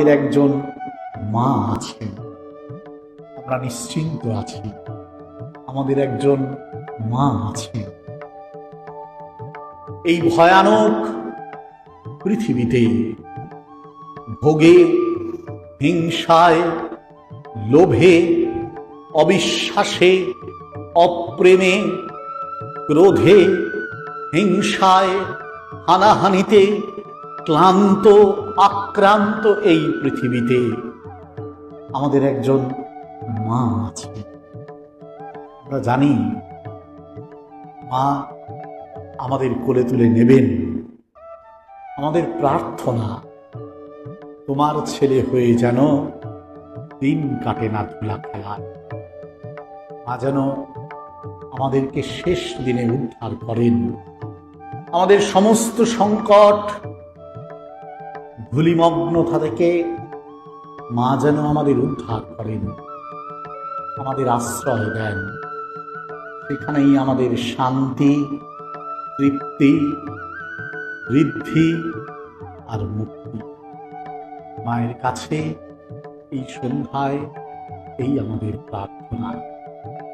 এর একজন মা আছেন। আমরা নিশ্চিন্ত আছি আমাদের একজন মা আছেন। এই ভয়ানক পৃথিবীতে ভোগে, হিংসায়, লোভে, অবিশ্বাসে, অপ্রেমে, ক্রোধে, হিংসায়, হানাহানিতে ক্লান্ত, আক্রান্ত এই পৃথিবীতে আমাদের একজন মা আছে আমরা জানি মা আমাদের কোলে তুলে নেবেন। আমাদের প্রার্থনা, তোমার ছেলে হয়ে যেন দিন কাটে না ধুলা খেলায়। মা যেন আমাদেরকে শেষ দিনে উদ্ধার করেন। আমাদের সমস্ত সংকট ধুলিমগ্নতা থেকে মা যেন আমাদের উদ্ধার করেন, আমাদের আশ্রয় দেন। সেখানেই আমাদের শান্তি, তৃপ্তি, বৃদ্ধি আর মুক্তি। মায়ের কাছে এই সন্ধ্যায় এই আমাদের প্রার্থনা।